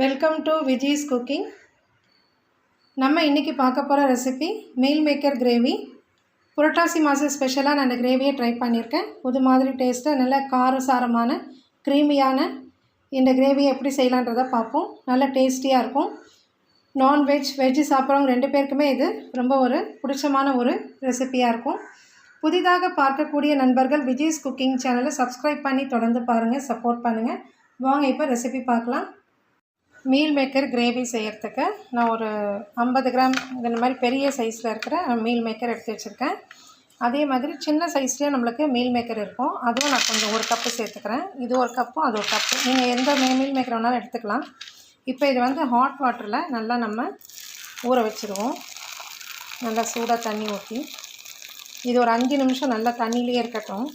Welcome to Viji's cooking நம்ம இன்றைக்கி பார்க்க போகிற recipe meal maker gravy Purattasi மாதம் ஸ்பெஷலாக நான் இந்த கிரேவியை ட்ரை பண்ணியிருக்கேன். புது மாதிரி டேஸ்ட்டாக நல்ல காரசாரமான க்ரீமியான இந்த கிரேவியை எப்படி செய்யலான்றதை பார்ப்போம். நல்ல டேஸ்டியாக இருக்கும். நான்வெஜ் வெஜ்ஜு சாப்பிட்றவங்க ரெண்டு பேருக்குமே இது ரொம்ப ஒரு பிடிச்சமான ஒரு ரெசிப்பியாக இருக்கும். புதிதாக பார்க்கக்கூடிய நண்பர்கள் விஜய்ஸ் குக்கிங் சேனலை சப்ஸ்கிரைப் பண்ணி தொடர்ந்து பாருங்கள் சப்போர்ட் பண்ணுங்கள் வாங்க இப்போ ரெசிபி பார்க்கலாம். மீல் மேக்கர் கிரேவி செய்கிறதுக்கு நான் ஒரு ஐம்பது கிராம் இந்த மாதிரி பெரிய சைஸில் இருக்கிற மீல் மேக்கர் எடுத்து வச்சுருக்கேன். அதே மாதிரி சின்ன சைஸ்லேயே நம்மளுக்கு மீல் மேக்கர் இருக்கும். அதுவும் நான் கொஞ்சம் ஒரு கப்பு சேர்த்துக்கிறேன். இது ஒரு கப்பும் அது ஒரு கப்பு நீங்கள் எந்த மீல் மேக்கர் வேணாலும் எடுத்துக்கலாம். இப்போ இது வந்து ஹாட் வாட்டரில் நல்லா நம்ம ஊற வச்சுருவோம். நல்லா சூடாக தண்ணி ஊற்றி இது ஒரு அஞ்சு நிமிஷம் நல்லா தண்ணியிலே இருக்கட்டும்.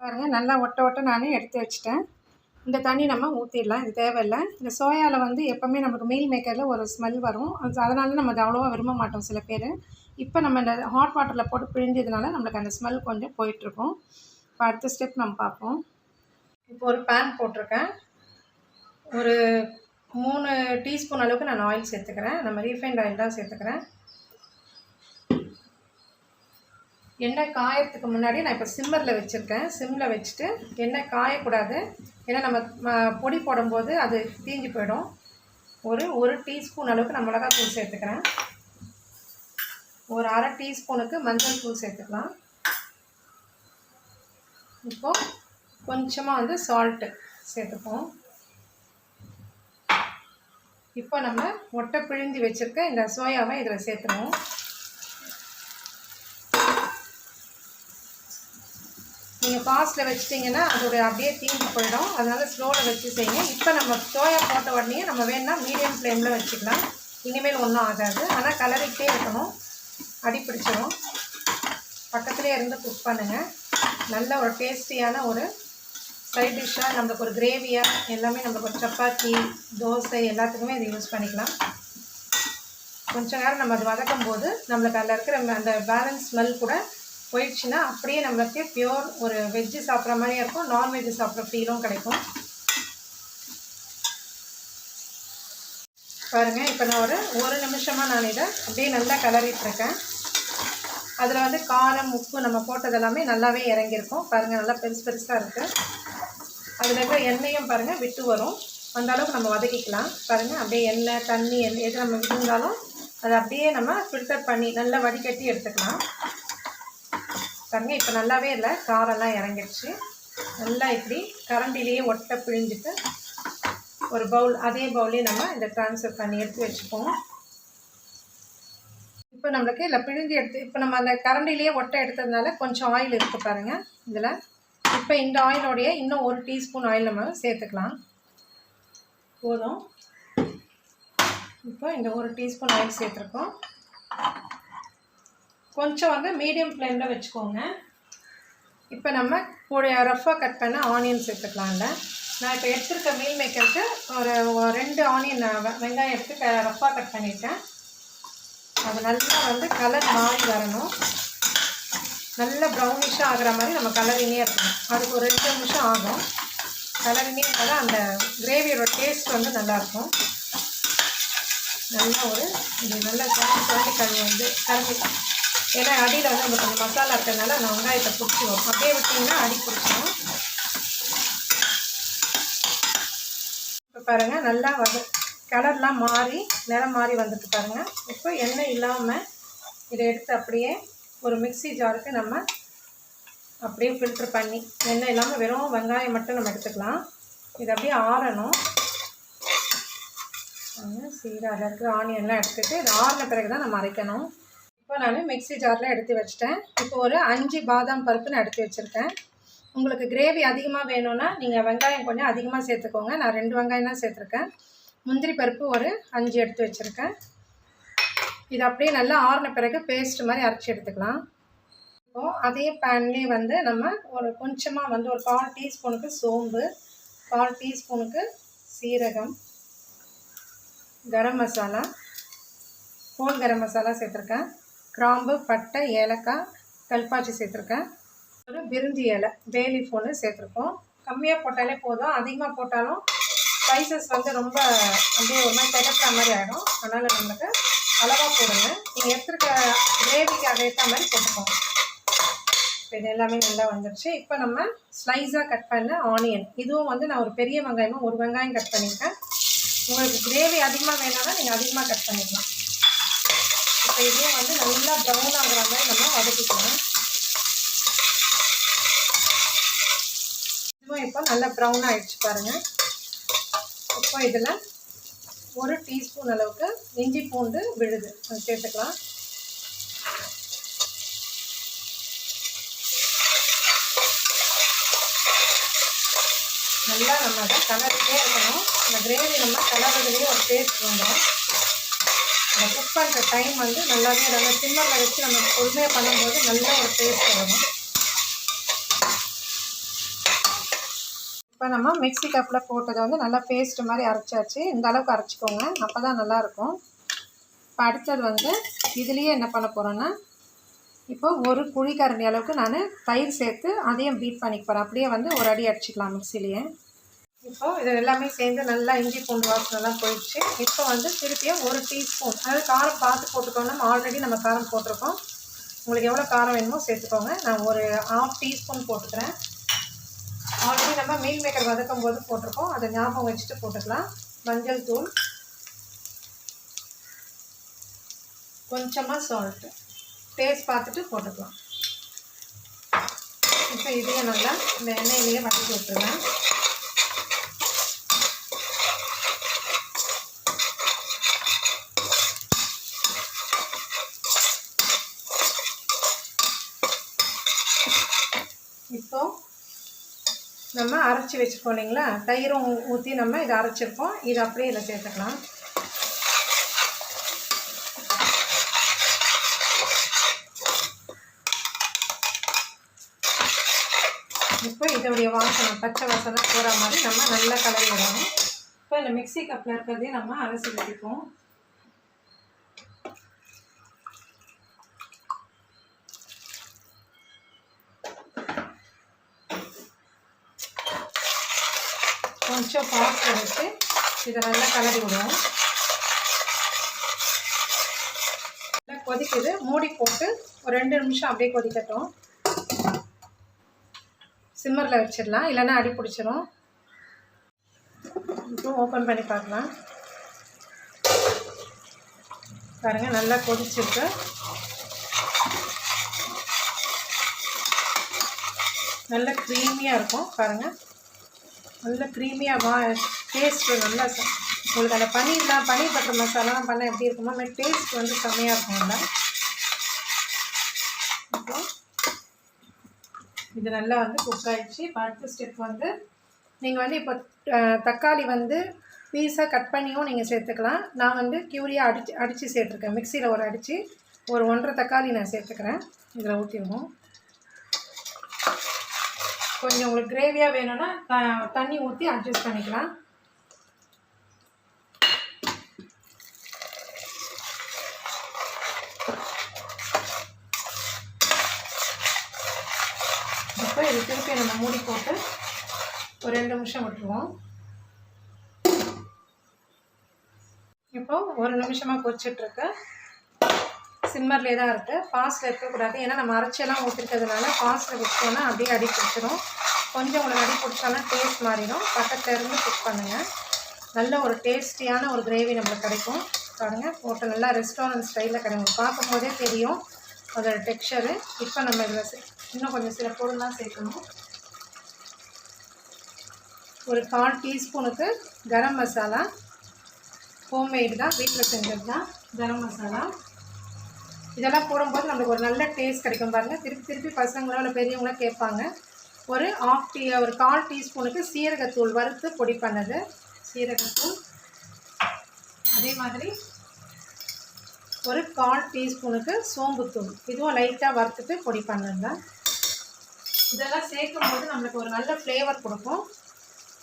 பாருங்கள் நல்லா ஒட்ட ஒட்ட நானே எடுத்து வச்சுட்டேன். இந்த தண்ணி நம்ம ஊற்றிடலாம் இது தேவையில்லை. இந்த சோயாவில் வந்து எப்போவுமே நமக்கு மீல் மேக்கரில் ஒரு ஸ்மெல் வரும். அது அதனால நம்ம அது அவ்வளோவா விரும்ப மாட்டோம் சில பேர். இப்போ நம்ம இந்த ஹாட் வாட்டரில் போட்டு பிழிஞ்சதுனால நம்மளுக்கு அந்த ஸ்மெல் கொஞ்சம் போயிட்டுருக்கும். இப்போ அடுத்த ஸ்டெப் நம்ம பார்ப்போம். இப்போ ஒரு பேன் போட்டிருக்கேன். ஒரு மூணு டீஸ்பூன் அளவுக்கு நான் ஆயில் சேர்த்துக்கிறேன். நம்ம ரீஃபைண்ட் ஆயில் தான் சேர்த்துக்கிறேன். எண்ணெய் காயறதுக்கு முன்னாடி நான் இப்போ சிம்மரில் வச்சுருக்கேன். சிம்மில் வச்சுட்டு எண்ணெய் காயக்கூடாது. ஏன்னா நம்ம பொடி போடும்போது அது தீஞ்சு போயிடும். ஒரு ஒரு டீஸ்பூன் அளவுக்கு நான் மிளகாத்தூள் சேர்த்துக்கிறேன். ஒரு அரை டீஸ்பூனுக்கு மஞ்சள் தூள் சேர்த்துக்கலாம். இப்போது கொஞ்சமாக வந்து சால்ட்டு சேர்த்துப்போம். இப்போ நம்ம ஒட்டை பிழிஞ்சு வச்சுருக்க இந்த சோயாவை இதில் சேர்த்துருவோம். நீங்கள் ஃபாஸ்ட்டில் வச்சிட்டிங்கன்னா அதோடைய அப்படியே தீஞ்சு போயிடும். அதனால் ஸ்லோவில் வச்சு செய்யுங்க. இப்போ நம்ம சோயா போட்ட உடனே நம்ம வேணால் மீடியம் ஃப்ளேமில் வச்சுக்கலாம். இனிமேல் ஒன்றும் ஆகாது. ஆனால் கலரிக்கிட்டே இருக்கணும். அடி பிடிச்சிடும் பக்கத்துலேயே இருந்து குக் பண்ணுங்கள் நல்ல ஒரு டேஸ்டியான ஒரு சைட் டிஷ்ஷாக நம்மளுக்கு ஒரு கிரேவியாக எல்லாமே நம்மளுக்கு ஒரு சப்பாத்தி தோசை எல்லாத்துக்குமே இதை யூஸ் பண்ணிக்கலாம். கொஞ்ச நேரம் நம்ம அது வதக்கும் போது நம்மளுக்கு அதில் இருக்கிற அந்த பேலன்ஸ் ஸ்மெல் கூட போயிடுச்சுன்னா அப்படியே நம்மளுக்கு பியோர் ஒரு வெஜ்ஜு சாப்பிட்ற மாதிரியே இருக்கும் நான்வெஜ்ஜு சாப்பிட்ற ஃபீலும் கிடைக்கும். பாருங்கள் இப்போ நான் ஒரு ஒரு நிமிஷமாக நான் இதை அப்படியே நல்லா கிளறிட்டுருக்கேன் அதில் வந்து காரம் உப்பு நம்ம போட்டது எல்லாமே நல்லாவே இறங்கியிருக்கும். பாருங்கள் நல்லா பெருசு பெருசாக இருக்குது அதில் இருக்கிற எண்ணெயும் பாருங்கள் விட்டு வரும். அந்த அளவுக்கு நம்ம வதக்கிக்கலாம். பாருங்கள் அப்படியே எண்ணெய் தண்ணி எண்ணெய் எது நம்ம இருந்தாலும் அதை அப்படியே நம்ம ஃபில்டர் பண்ணி நல்லா வடிகட்டி எடுத்துக்கலாம். பாருங்க இப்போ நல்லாவே இல்லை. காரெல்லாம் இறங்கிடுச்சு. நல்லா இப்படி கரண்டிலேயே ஒட்டை பிழிஞ்சிட்டு ஒரு பவுல் அதே பவுலே நம்ம இந்த ட்ரான்ஸ்ஃபர் பண்ணி எடுத்து வச்சுப்போம். இப்போ நம்மளுக்கு இல்லை பிழிஞ்சு எடுத்து இப்போ நம்ம அந்த கரண்டிலேயே ஒட்டை எடுத்ததுனால கொஞ்சம் ஆயில் இருக்குது பாருங்கள் இதில். இப்போ இந்த ஆயிலோடைய இன்னும் ஒரு டீஸ்பூன் ஆயில் நம்ம சேர்த்துக்கலாம். போதும். இப்போ இந்த ஒரு டீஸ்பூன் ஆயில் சேர்த்துருக்கோம். கொஞ்சம் வந்து மீடியம் ஃப்ளேமில் வச்சுக்கோங்க. இப்போ நம்ம கூட ரஃப்பாக கட் பண்ண ஆனியன் சேர்த்துக்கலாம்ல. நான் இப்போ எடுத்துருக்க மீல் மேக்கருக்கு ஒரு ரெண்டு ஆனியன் வெங்காயம் எடுத்து ரஃப்பாக கட் பண்ணிட்டேன். அது நல்லா வந்து கலர் மாறி வரணும். நல்ல ப்ரௌனிஷாக ஆகிற மாதிரி நம்ம கலரிங்கே இருக்கணும். அதுக்கு ஒரு ரெண்டு நிமிஷம் ஆகும். கலரிங்கே இருந்தால் அந்த கிரேவியோட டேஸ்ட் வந்து நல்லாயிருக்கும். நல்லா ஒரு இது நல்லா கலந்து கலந்து வந்து கலந்து ஏன்னா அடியில் வந்து நம்ம கொஞ்சம் மசாலா இருக்கிறதுனால அந்த வெங்காயத்தை பிடிச்சிடும் அப்படியே விட்டிங்கன்னா அடி பிடிச்சிடும் இப்போ பாருங்கள் நல்லா வந்து கலர்லாம் மாறி நிறம் மாறி வந்துட்டு பாருங்கள் இப்போ எண்ணெய் இல்லாமல் இதை எடுத்து அப்படியே ஒரு மிக்சி ஜாருக்கு நம்ம அப்படியே ஃபில்ட்ரு பண்ணி எண்ணெய் இல்லாமல் வெறும் வெங்காயம் மட்டும் நம்ம எடுத்துக்கலாம். இது அப்படியே ஆறணும். சீராக இருக்கிற ஆனியன்லாம் எடுத்துகிட்டு இது ஆறின பிறகு தான் நம்ம அரைக்கணும். இப்போ நான் மிக்சி ஜாரில் எடுத்து வச்சுட்டேன். இப்போ ஒரு அஞ்சு பாதாம் பருப்பு நான் எடுத்து வச்சுருக்கேன். உங்களுக்கு கிரேவி அதிகமாக வேணும்னா நீங்கள் வெங்காயம் கொஞ்சம் அதிகமாக சேர்த்துக்கோங்க. நான் ரெண்டு வெங்காயம் தான் சேர்த்துருக்கேன். முந்திரி பருப்பு ஒரு அஞ்சு எடுத்து வச்சுருக்கேன். இது அப்படியே நல்லா ஆறின பிறகு பேஸ்ட் மாதிரி அரைச்சி எடுத்துக்கலாம். இப்போது அதே பேன்லேயே வந்து நம்ம ஒரு கொஞ்சமாக வந்து ஒரு கால் டீஸ்பூனுக்கு சோம்பு கால் டீஸ்பூனுக்கு சீரகம் கரம் மசாலா ஹோல் கரம் மசாலா சேர்த்துருக்கேன். கிராம்பு பட்டை ஏலக்காய் கல்பாச்சி சேர்த்துருக்கேன். ஒரு பிரிஞ்சி இலை டெய்லி ஃபோனு சேர்த்துருக்கோம். கம்மியாக போட்டாலே போதும். அதிகமாக போட்டாலும் ஸ்பைசஸ் வந்து ரொம்ப அப்படியே ஒரு மாதிரி திகட்டுற மாதிரி ஆகிடும் அதனால் நம்மளுக்கு அளவாக போடுங்க. நீங்கள் எடுத்துருக்க கிரேவிக்கு அதை ஏற்ற மாதிரி போட்டுக்கோங்க. இப்போ இது எல்லாமே நல்லா வந்துருச்சு. இப்போ நம்ம ஸ்லைஸாக கட் பண்ண ஆனியன் இதுவும் வந்து நான் ஒரு பெரிய வெங்காயமும் ஒரு வெங்காயம் கட் பண்ணியிருக்கேன். உங்களுக்கு கிரேவி அதிகமாக வேணாலும் நீங்கள் அதிகமாக கட் பண்ணிக்கலாம். இப்போ இதையும் வந்து நல்லா ப்ரௌன் ஆகிற மாதிரி நம்ம வதக்கிக்கலாம். இதுவும் இப்போ நல்லா ப்ரௌன் ஆகிடுச்சு பாருங்கள் இப்போ இதில் ஒரு டீஸ்பூன் அளவுக்கு இஞ்சி பூண்டு விழுது. அது சேர்த்துக்கலாம். நல்லா நம்ம அதை கலரிட்டே இருக்கணும். அந்த கிரேவி நம்ம கலர்றதுலேயே ஒரு டேஸ்ட் வந்துடும் பண்ணுற டைம் வந்து நல்லாவே நல்லா சிம்மரில் வச்சு நம்ம பொறுமையாக பண்ணும்போது நல்ல ஒரு டேஸ்ட் வரும். இப்போ நம்ம மிக்சி கப்பில் போட்டதை வந்து நல்லா பேஸ்ட் மாதிரி அரைச்சாச்சு. இந்த அளவுக்கு அரைச்சிக்கோங்க. அப்போ தான் நல்லாயிருக்கும் இப்போ அடுத்தது வந்து இதுலேயே என்ன பண்ண போகிறோன்னா இப்போ ஒரு குழிக்கரண்டி அளவுக்கு நான் தயிர் சேர்த்து அதையும் பீட் பண்ணிக்க போகிறேன் அப்படியே வந்து ஒரு அடி அடிச்சுக்கலாம் மிக்சிலேயே இப்போ இது எல்லாமே சேர்ந்து நல்லா இஞ்சி பூண்டு வாசனைலாம் போயிடுச்சு. இப்போ வந்து திருப்பியும் ஒரு டீஸ்பூன் அதாவது காரம் பார்த்து போட்டுக்கோங்க நம்ம ஆல்ரெடி நம்ம காரம் போட்டிருக்கோம். உங்களுக்கு எவ்வளோ காரம் வேணுமோ சேர்த்துக்கோங்க. நான் ஒரு ஹாஃப் டீஸ்பூன் போட்டுக்கிறேன். ஆல்ரெடி நம்ம மீல் மேக்கர் வதக்கும் போது போட்டிருக்கோம். அதை ஞாபகம் வச்சுட்டு போட்டுக்கலாம். மஞ்சள் தூள். கொஞ்சமாக சால்ட்டு டேஸ்ட் பார்த்துட்டு போட்டுக்கலாம். இப்போ இதையும் நல்லா இந்த எண்ணெயிலேயே வதக்கி விட்டுருவேன். இப்போ நம்ம அரைச்சி வச்சுருக்கோம் இல்லைங்களா? தயிரும் ஊற்றி நம்ம இதை அரைச்சிருக்கோம். இதை அப்படியே இதில் சேர்த்துக்கலாம். இப்போ இதோடைய வாசனை பச்சை வாசனை போகிற மாதிரி நம்ம நல்லா கலரி விடணும் இப்போ இந்த மிக்ஸி கப்பில் இருக்கிறதையும் நம்ம அரைச்சி வச்சுப்போம். கொஞ்சம் பாஸ் எடுத்து இதை நல்லா கலரி விடுவோம். நல்லா கொதிக்குது. மூடி போட்டு ஒரு ரெண்டு நிமிஷம் அப்படியே கொதிக்கட்டும். சிம்மரில் வச்சிடலாம். இல்லைன்னா அடி பிடிச்சிரும். இப்போ ஓப்பன் பண்ணி பார்க்கலாம். பாருங்கள் நல்லா கொதிச்சிருக்கு. நல்ல க்ரீமியாக இருக்கும். பாருங்கள் நல்லா க்ரீமியாக வா டேஸ்ட்டு நல்லா ச- உங்களுக்கு அந்த பன்னீர்லாம் பன்னீர் பட்டர் மசாலாலாம் பண்ணால் எப்படி இருக்குமோ அந்த டேஸ்ட் வந்து செம்மையாக இருக்கும் நல்லா அப்புறம் இது நல்லா வந்து குக் ஆகிடுச்சு அடுத்த ஸ்டெப் வந்து நீங்கள் வந்து இப்போ தக்காளி வந்து பீஸாக கட் பண்ணியும் நீங்கள் சேர்த்துக்கலாம். நான் வந்து கியூரியாக அடிச்சு அடித்து சேர்த்துருக்கேன். மிக்சியில் ஒரு அடித்து ஒரு ஒன்றரை தக்காளி நான் சேர்த்துக்கிறேன். இதில் ஊற்றிடுவோம் கொஞ்சம் உங்களுக்கு கிரேவியாக வேணும்னா த- தண்ணி ஊற்றி அட்ஜஸ்ட் பண்ணிக்கலாம். இப்போ இது திருப்பி நம்ம மூடி போட்டு ஒரு ரெண்டு நிமிஷம் விட்டுருவோம். இப்போ ஒரு நிமிஷமாக கொதிச்சிட்ருக்கு சிம்மர்லேயே தான் இருக்குது ஃபாஸ்ட்டில் இருக்கக்கூடாது. ஏன்னா நம்ம அரைச்செல்லாம் ஊற்றிருக்கிறதுனால ஃபாஸ்ட்டில் வச்சோன்னா அப்படியே அடி பிடிச்சிரும். கொஞ்சம் உங்களுக்கு அடி பிடிச்சாலும் டேஸ்ட் மாறிடும். பக்கத்தில் இருந்து குக் பண்ணுங்கள் நல்ல ஒரு டேஸ்டியான ஒரு கிரேவி நம்மளுக்கு கிடைக்கும். பாருங்கள் போட்டு நல்லா ரெஸ்டாரண்ட் ஸ்டைலில் கிடைக்கும். பார்க்கும்போதே தெரியும் அதோட டெக்ஸ்சரு இப்போ நம்ம இதில் இன்னும் கொஞ்சம் சில பொருள்லாம் சேர்க்கணும். ஒரு கால் டீஸ்பூனுக்கு கரம் மசாலா. ஹோம்மேடு தான் வீட்டில் செஞ்சது தான் கரம் மசாலா. இதெல்லாம் போடும்போது நம்மளுக்கு ஒரு நல்ல டேஸ்ட் கிடைக்கும் பாருங்கள் திருப்பி திருப்பி பசங்களோ இல்லை பெரியவங்களோ கேட்பாங்க. ஒரு ஆஃப் டீ ஒரு கால் டீஸ்பூனுக்கு சீரகத்தூள் வறுத்து பொடி பண்ணது. சீரகத்தூள். அதே மாதிரி ஒரு கால் டீஸ்பூனுக்கு சோம்புத்தூள். இதுவும் லைட்டாக வறுத்துட்டு பொடி பண்ணது இதெல்லாம் சேர்க்கும் போது நம்மளுக்கு ஒரு நல்ல ஃப்ளேவர் கொடுக்கும்.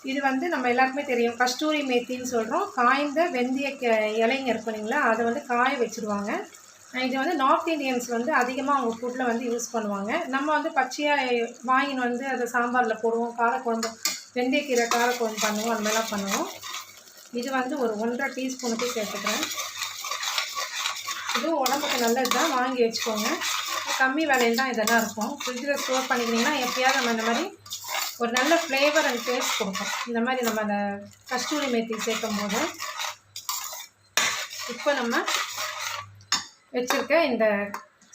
இது வந்து நம்ம எல்லாருக்குமே தெரியும். கஸ்தூரி மேத்தின்னு சொல்கிறோம் காய்ந்த வெந்தய க- இலைங்க இருக்கும் இல்லைங்களா? அதை வந்து காய வச்சுருவாங்க. இது வந்து நார்த் இந்தியன்ஸ் வந்து அதிகமாக அவங்க ஃபுட்டில் வந்து யூஸ் பண்ணுவாங்க. நம்ம வந்து பச்சையாக வாங்கின்னு வந்து அதை சாம்பாரில் போடுவோம் காரக்குழம்பு வெந்தயக்கீரை காரக்குழம்பு பண்ணுவோம் அந்த மாதிரிலாம் பண்ணுவோம். இது வந்து ஒரு ஒன்றரை டீஸ்பூனுக்கு சேர்த்துக்கிறேன். இதுவும் உடம்புக்கு நல்லது தான் வாங்கி வச்சுக்கோங்க. கம்மி விலையில் தான் இதெல்லாம் இருக்கும். ஃப்ரிட்ஜில் ஸ்டோர் பண்ணிக்கிட்டிங்கன்னா எப்பயாவது நம்ம இந்த மாதிரி ஒரு நல்ல ஃப்ளேவர் அண்ட் டேஸ்ட் கொடுக்கும். இந்த மாதிரி நம்ம அந்த கஸ்தூரி மேத்தி சேர்க்கும் போது இப்போ நம்ம வச்சுருக்க இந்த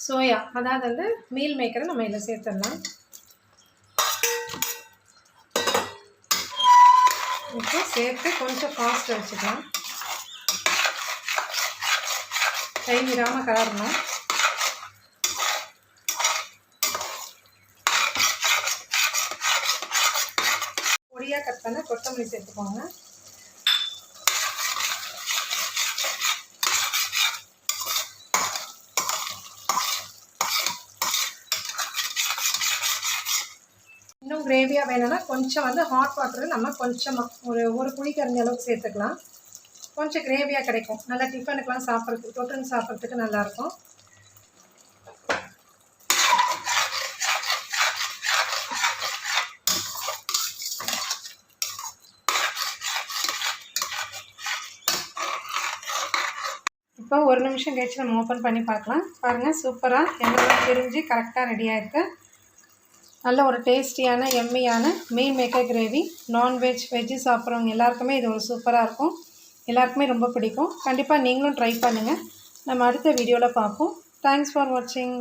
சோயா. அதாவது வந்து மீல் மேக்கரை நம்ம இதில் சேர்த்துடலாம். இப்போ சேர்த்து கொஞ்சம் ஃபாஸ்ட்டாக வச்சுக்கலாம். கை விடாமல் கலரணும். பொடியாக கட் பண்ண கொத்தமல்லி சேர்த்துக்கோங்க இன்னும் கிரேவியாக வேணும்னா கொஞ்சம் வந்து ஹாட் வாட்டர் நம்ம கொஞ்சமாக ஒரு ஒரு குழி கரைஞ்ச அளவுக்கு சேர்த்துக்கலாம். கொஞ்சம் கிரேவியாக கிடைக்கும். நல்லா டிஃபனுக்கெலாம் சாப்பிட்றதுக்கு தொட்டுன்னு சாப்பிட்றதுக்கு நல்லாயிருக்கும். இப்போ ஒரு நிமிஷம் கழிச்சு நம்ம ஓப்பன் பண்ணி பார்க்கலாம். பாருங்கள் சூப்பராக எண்ணெய் பிரிஞ்சு கரெக்டாக ரெடியாக இருக்குது நல்ல ஒரு டேஸ்டியான எம்மியான meal maker gravy non veg veg சாப்பிட்றவங்க எல்லாருக்குமே இது ஒரு சூப்பராக இருக்கும். எல்லாருக்குமே ரொம்ப பிடிக்கும். கண்டிப்பாக நீங்களும் ட்ரை பண்ணுங்கள் நம்ம அடுத்த வீடியோவில் பார்ப்போம். தேங்க்ஸ் ஃபார் வாட்சிங்